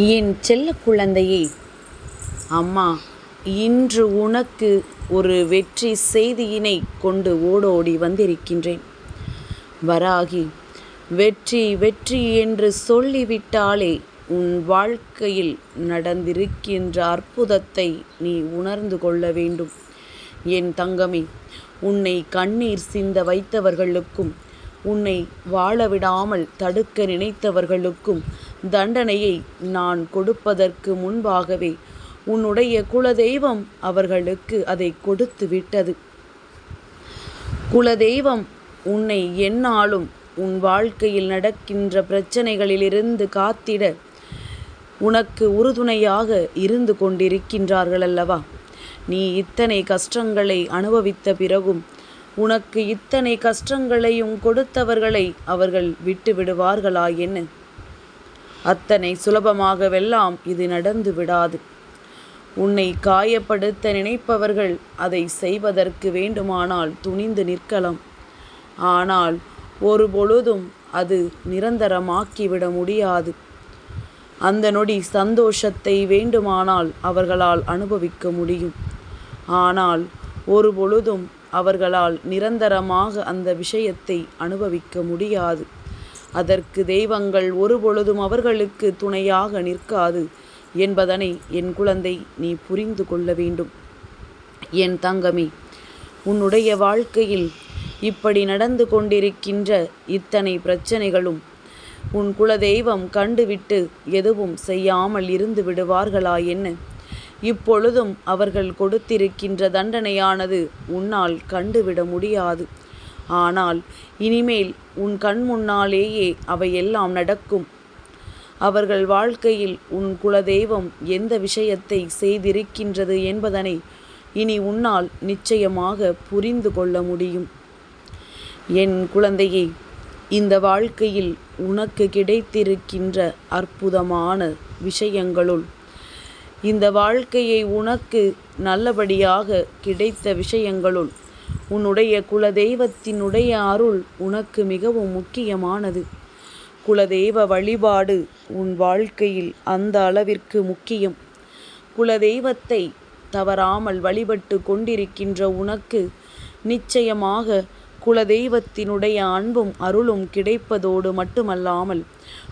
என் செல்ல குழந்தையே அம்மா இன்று உனக்கு ஒரு வெற்றி செய்தியினை கொண்டு ஓடோடி வந்திருக்கின்றேன். வராகி வெற்றி வெற்றி என்று சொல்லிவிட்டாலே உன் வாழ்க்கையில் நடந்திருக்கின்ற அற்புதத்தை நீ உணர்ந்து கொள்ள வேண்டும். என் தங்கமே உன்னை கண்ணீர் சிந்த வைத்தவர்களுக்கும் உன்னை வாழவிடாமல் தடுக்க நினைத்தவர்களுக்கும் தண்டனையை நான் கொடுப்பதற்கு முன்பாகவே உன்னுடைய குலதெய்வம் அவர்களுக்கு அதை கொடுத்து விட்டது. குலதெய்வம் உன்னை என்னாலும் உன் வாழ்க்கையில் நடக்கின்ற பிரச்சனைகளிலிருந்து காத்திட உனக்கு உறுதுணையாக இருந்து கொண்டிருக்கின்றார்கள் அல்லவா நீ இத்தனை கஷ்டங்களை அனுபவித்த பிறகும் உனக்கு இத்தனை கஷ்டங்களையும் கொடுத்தவர்களை அவர்கள் விட்டு விடுவார்களா என்ன? அத்தனை சுலபமாகவெல்லாம் இது நடந்து விடாது உன்னை காயப்படுத்த நினைப்பவர்கள் அதை செய்வதற்கு வேண்டுமானால் துணிந்து நிற்கலாம். ஆனால் ஒரு பொழுதும் அது நிரந்தரமாக்கிவிட முடியாது. அந்த நொடி சந்தோஷத்தை வேண்டுமானால் அவர்களால் அனுபவிக்க முடியும். ஆனால் ஒரு பொழுதும் அவர்களால் நிரந்தரமாக அந்த விஷயத்தை அனுபவிக்க முடியாது. அதற்கு தெய்வங்கள் ஒருபொழுதும் அவர்களுக்கு துணையாக நிற்காது என்பதனை என் குழந்தை நீ புரிந்து கொள்ள வேண்டும். என் தங்கமே உன்னுடைய வாழ்க்கையில் இப்படி நடந்து கொண்டிருக்கின்ற இத்தனை பிரச்சனைகளும் உன் குலதெய்வம் கண்டுவிட்டு எதுவும் செய்யாமல் இருந்து விடுவார்களா என்ன? இப்பொழுதும் அவர்கள் கொடுத்திருக்கின்ற தண்டனையானது உன்னால் கண்டுவிட முடியாது. ஆனால் இனிமேல் உன் கண் முன்னாலேயே அவையெல்லாம் நடக்கும். அவர்கள் வாழ்க்கையில் உன் குலதெய்வம் எந்த விஷயத்தை செய்திருக்கின்றது என்பதனை இனி உன்னால் நிச்சயமாக புரிந்து கொள்ள முடியும். என் குழந்தையே இந்த வாழ்க்கையில் உனக்கு கிடைத்திருக்கின்ற அற்புதமான விஷயங்களுள் இந்த வாழ்க்கையை உனக்கு நல்லபடியாக கிடைத்த விஷயங்களுள் உன்னுடைய குலதெய்வத்தினுடைய அருள் உனக்கு மிகவும் முக்கியமானது. குலதெய்வ வழிபாடு உன் வாழ்க்கையில் அந்த அளவிற்கு முக்கியம். குலதெய்வத்தை தவறாமல் வழிபட்டு கொண்டிருக்கின்ற உனக்கு நிச்சயமாக குலதெய்வத்தினுடைய அன்பும் அருளும் கிடைப்பதோடு மட்டுமல்லாமல்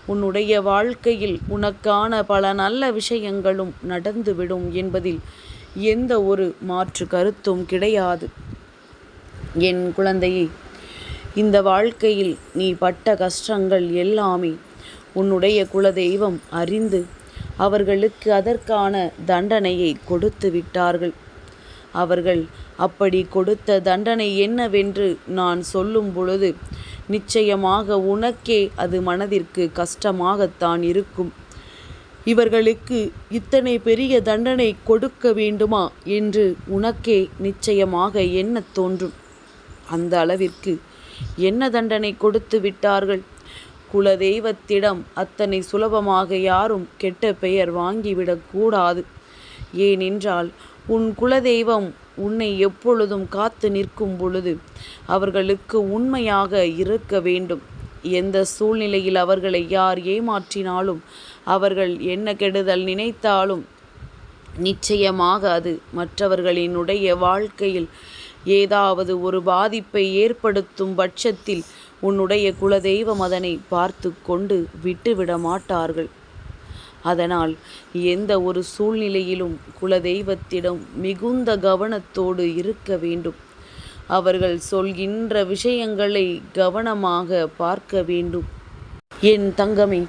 உன்னுடைய வாழ்க்கையில் உனக்கான பல நல்ல விஷயங்களும் நடந்துவிடும் என்பதில் எந்த ஒரு மாற்று கருத்தும் கிடையாது. என் குழந்தையே இந்த வாழ்க்கையில் நீ பட்ட கஷ்டங்கள் எல்லாமே உன்னுடைய குலதெய்வம் அறிந்து அவர்களுக்கு அதற்கான தண்டனையை கொடுத்து விட்டார்கள். அவர்கள் அப்படி கொடுத்த தண்டனை என்னவென்று நான் சொல்லும் பொழுது நிச்சயமாக உனக்கே அது மனதிற்கு கஷ்டமாகத்தான் இருக்கும். இவர்களுக்கு இத்தனை பெரிய தண்டனை கொடுக்க வேண்டுமா என்று உனக்கே நிச்சயமாக எண்ணத் தோன்றும். அந்த அளவிற்கு என்ன தண்டனை கொடுத்து விட்டார்கள்? குலதெய்வத்திடம் அத்தனை சுலபமாக யாரும் கெட்ட பெயர் வாங்கிவிடக்கூடாது ஏனென்றால் உன் குலதெய்வம் உன்னை எப்பொழுதும் காத்து நிற்கும் பொழுது அவர்களுக்கு உண்மையாக இருக்க வேண்டும். எந்த சூழ்நிலையில் அவர்களை யார் ஏமாற்றினாலும் அவர்கள் என்ன கெடுதல் நினைத்தாலும் நிச்சயமாக அது மற்றவர்களினுடைய வாழ்க்கையில் ஏதாவது ஒரு பாதிப்பை ஏற்படுத்தும் பட்சத்தில் உன்னுடைய குலதெய்வம் அதனை பார்த்து கொண்டு விட்டுவிட மாட்டார்கள். அதனால் எந்த ஒரு சூழ்நிலையிலும் குலதெய்வத்திடம் மிகுந்த கவனத்தோடு இருக்க வேண்டும். அவர்கள் சொல்கின்ற விஷயங்களை கவனமாக பார்க்க வேண்டும். என் தங்கமே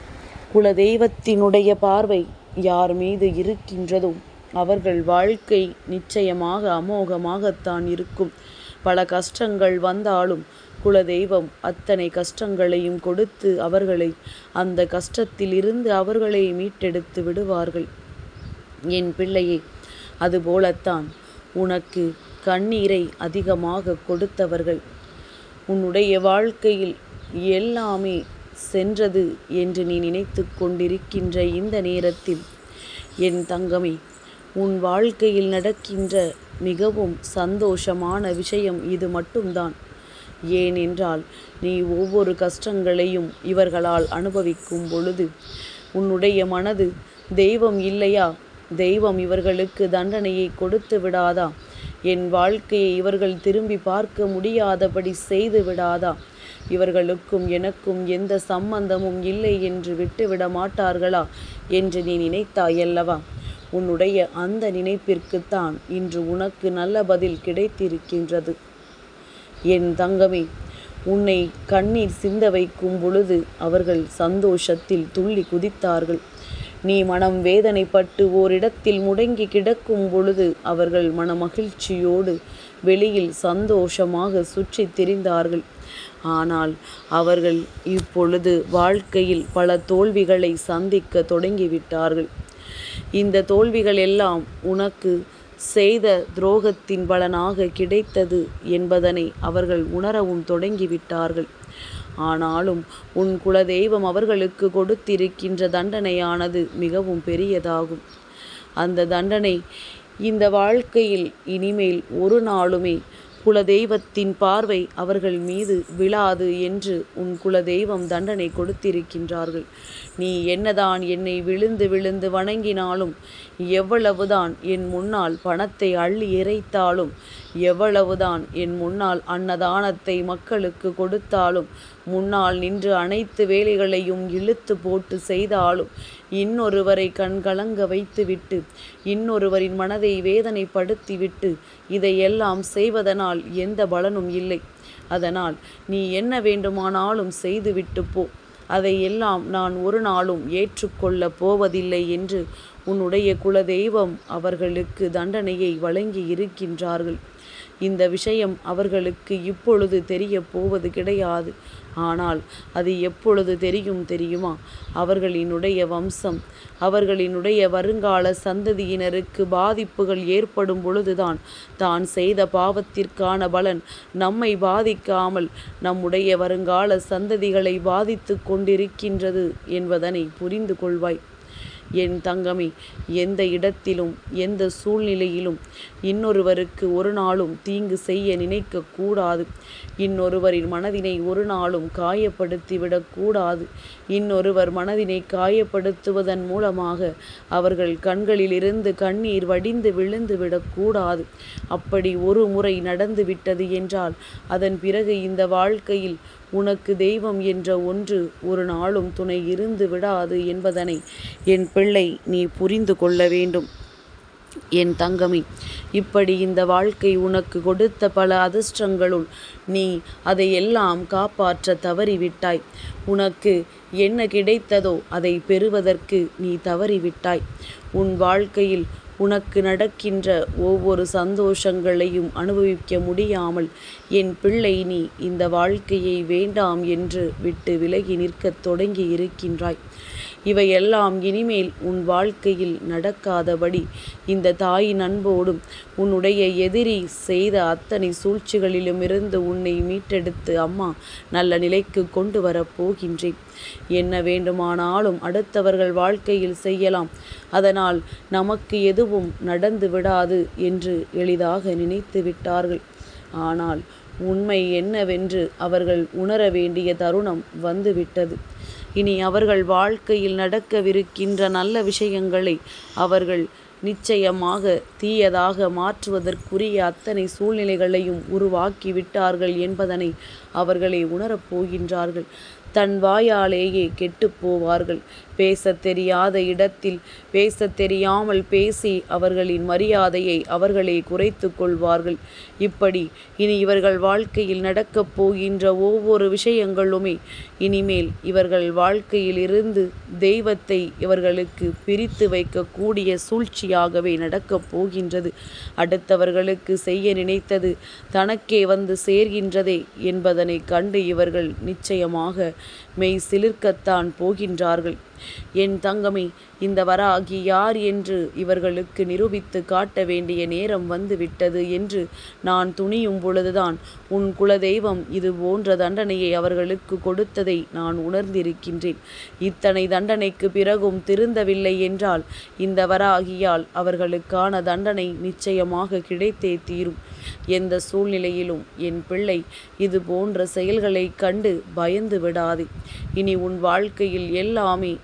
குலதெய்வத்தினுடைய பார்வை யார் மீது இருக்கின்றதோ அவர்கள் வாழ்க்கை நிச்சயமாக அமோகமாகத்தான் இருக்கும். பல கஷ்டங்கள் வந்தாலும் குலதெய்வம் அத்தனை கஷ்டங்களையும் கொடுத்து அவர்களை அந்த கஷ்டத்தில் இருந்து அவர்களை மீட்டெடுத்து விடுவார்கள். என் பிள்ளையே அதுபோலத்தான் உனக்கு கண்ணீரை அதிகமாக கொடுத்தவர்கள். உன்னுடைய வாழ்க்கையில் எல்லாமே சென்றது என்று நீ நினைத்து கொண்டிருக்கின்ற இந்த நேரத்தில் என் தங்கமே உன் வாழ்க்கையில் நடக்கின்ற மிகவும் சந்தோஷமான விஷயம் இது மட்டும்தான். ஏனென்றால் நீ ஒவ்வொரு கஷ்டங்களையும் இவர்களால் அனுபவிக்கும் பொழுது உன்னுடைய மனது தெய்வம் இல்லையா? தெய்வம் இவர்களுக்கு தண்டனையை கொடுத்து விடாதா? என் வாழ்க்கையை இவர்கள் திரும்பி பார்க்க முடியாதபடி செய்து விடாதா? இவர்களுக்கும் எனக்கும் எந்த சம்பந்தமும் இல்லை என்று விட்டுவிட மாட்டார்களா? என்று நீ நினைத்தாயல்லவா? உன்னுடைய அந்த நினைப்பிற்குத்தான் இன்று உனக்கு நல்ல பதில் கிடைத்திருக்கின்றது. என் தங்கமே உன்னை கண்ணீர் சிந்த வைக்கும் பொழுது அவர்கள் சந்தோஷத்தில் துள்ளி குதித்தார்கள். நீ மனம் வேதனைப்பட்டு ஓரிடத்தில் முடங்கி கிடக்கும் பொழுது அவர்கள் மனமகிழ்ச்சியோடு வெளியில் சந்தோஷமாக சுற்றி திரிந்தார்கள். ஆனால் அவர்கள் இப்பொழுது வாழ்க்கையில் பல தோல்விகளை சந்திக்க தொடங்கிவிட்டார்கள். இந்த தோல்விகள் எல்லாம் உனக்கு செய்த துரோகத்தின் பலனாக கிடைத்தது என்பதனை அவர்கள் உணரவும் தொடங்கிவிட்டார்கள். ஆனாலும் உன் குலதெய்வம் அவர்களுக்கு கொடுத்திருக்கின்ற தண்டனையானது மிகவும் பெரியதாகும். அந்த தண்டனை இந்த வாழ்க்கையில் இனிமேல் ஒரு நாளுமே குலதெய்வத்தின் பார்வை அவர்கள் மீது விழாது என்று உன் குலதெய்வம் தண்டனை கொடுத்திருக்கின்றார்கள். நீ என்னதான் என்னை விழுந்து விழுந்து வணங்கினாலும் எவ்வளவுதான் என் முன்னால் பணத்தை அள்ளி இறைத்தாலும் எவ்வளவுதான் என் முன்னால் அன்னதானத்தை மக்களுக்கு கொடுத்தாலும் முன்னால் நின்று அனைத்து வேலைகளையும் இழுத்து போட்டு செய்தாலும் இன்னொருவரை கண்கலங்க வைத்துவிட்டு இன்னொருவரின் மனதை வேதனைப்படுத்திவிட்டு இதையெல்லாம் செய்வதனால் எந்த பலனும் இல்லை. அதனால் நீ என்ன வேண்டுமானாலும் செய்துவிட்டு போ. அதையெல்லாம் நான் ஒரு நாளும் ஏற்றுக்கொள்ளப் போவதில்லை என்று உன்னுடைய குலதெய்வம் அவர்களுக்கு தண்டனையை வழங்கி இருக்கின்றார்கள் இந்த விஷயம் அவர்களுக்கு இப்பொழுது தெரிய போவது கிடையாது. ஆனால் அது எப்பொழுது தெரியும் தெரியுமா? அவர்களினுடைய வம்சம் அவர்களினுடைய வருங்கால சந்ததியினருக்கு பாதிப்புகள் ஏற்படும் பொழுதுதான் தான் செய்த பாவத்திற்கான பலன் நம்மை பாதிக்காமல் நம்முடைய வருங்கால சந்ததிகளை பாதித்து கொண்டிருக்கின்றது என்பதனை புரிந்து கொள்வாய். என் தங்கமே எந்த இடத்திலும் எந்த சூழ்நிலையிலும் இன்னொருவருக்கு ஒரு நாளும் தீங்கு செய்ய நினைக்கக்கூடாது. இன்னொருவரின் மனதினை ஒரு நாளும் காயப்படுத்திவிடக்கூடாது இன்னொருவர் மனதினை காயப்படுத்துவதன் மூலமாக அவர்கள் கண்களிலிருந்து கண்ணீர் வடிந்து விழுந்து விடக்கூடாது அப்படி ஒரு முறை நடந்து விட்டது என்றால் அதன் பிறகு இந்த வாழ்க்கையில் உனக்கு தெய்வம் என்ற ஒன்று ஒரு நாளும் துணை இருந்து விடாது என்பதனை என் பிள்ளை நீ புரிந்து கொள்ள வேண்டும். என் தங்கமி இப்படி இந்த வாழ்க்கை உனக்கு கொடுத்த பல அதிர்ஷ்டங்களுள் நீ அதையெல்லாம் காப்பாற்ற தவறிவிட்டாய். உனக்கு என்ன கிடைத்ததோ அதை பெறுவதற்கு நீ தவறிவிட்டாய். உன் வாழ்க்கையில் உனக்கு நடக்கின்ற ஒவ்வொரு சந்தோஷங்களையும் அனுபவிக்க முடியாமல் என் பிள்ளை நீ இந்த வாழ்க்கையை வேண்டாம் என்று விட்டு விலகி நிற்கத் தொடங்கி இருக்கின்றாய் இவையெல்லாம் இனிமேல் உன் வாழ்க்கையில் நடக்காதபடி இந்த தாயின் அன்போடும் உன்னுடைய எதிரி செய்த அத்தனை சூழ்ச்சிகளிலுமிருந்து உன்னை மீட்டெடுத்து அம்மா நல்ல நிலைக்கு கொண்டு வரப்போகின்றேன் என்ன வேண்டுமானாலும் அடுத்தவர்கள் வாழ்க்கையில் செய்யலாம். அதனால் நமக்கு எதுவும் நடந்து விடாது என்று எளிதாக நினைத்து விட்டார்கள். ஆனால் உண்மை என்னவென்று அவர்கள் உணர வேண்டிய தருணம் வந்துவிட்டது. இனி அவர்கள் வாழ்க்கையில் நடக்கவிருக்கின்ற நல்ல விஷயங்களை அவர்கள் நிச்சயமாக தீயதாக மாற்றுவதற்குரிய அத்தனை சூழ்நிலைகளையும் உருவாக்கி விட்டார்கள் என்பதனை அவர்களே உணரப் போகின்றார்கள். தன் வாயாலேயே கெட்டுப் போவார்கள். பேசத் தெரியாத இடத்தில் பேசத் தெரியாமல் பேசி அவர்களின் மரியாதையை அவர்களே குறைத்து கொள்வார்கள். இப்படி இனி இவர்கள் வாழ்க்கையில் நடக்கப் போகின்ற ஒவ்வொரு விஷயங்களுமே இனிமேல் இவர்கள் வாழ்க்கையில் இருந்து தெய்வத்தை இவர்களுக்கு பிரித்து வைக்கக்கூடிய சூழ்ச்சியாகவே நடக்கப் போகின்றது. அடுத்தவர்களுக்கு செய்ய நினைத்தது தனக்கே வந்து சேர்கின்றதே என்பதனை கண்டு இவர்கள் நிச்சயமாக மெய் சிலிர்க்கத்தான் போகின்றார்கள். என் தங்கமே இந்த வராகி யார் என்று இவர்களுக்கு நிரூபித்து காட்ட வேண்டிய நேரம் வந்துவிட்டது என்று நான் துணியும் பொழுதுதான். உன் குலதெய்வம் இது போன்ற தண்டனையை அவர்களுக்கு கொடுத்ததை நான் உணர்ந்திருக்கின்றேன். இத்தனை தண்டனைக்கு பிறகும் திருந்தவில்லை என்றால் இந்த வராகியால் அவர்களுக்கான தண்டனை நிச்சயமாக கிடைத்தே தீரும். எந்த சூழ்நிலையிலும் என் பிள்ளை இது போன்ற செயல்களை கண்டு பயந்து விடாதே. இனி உன் வாழ்க்கையில் எல்லாமே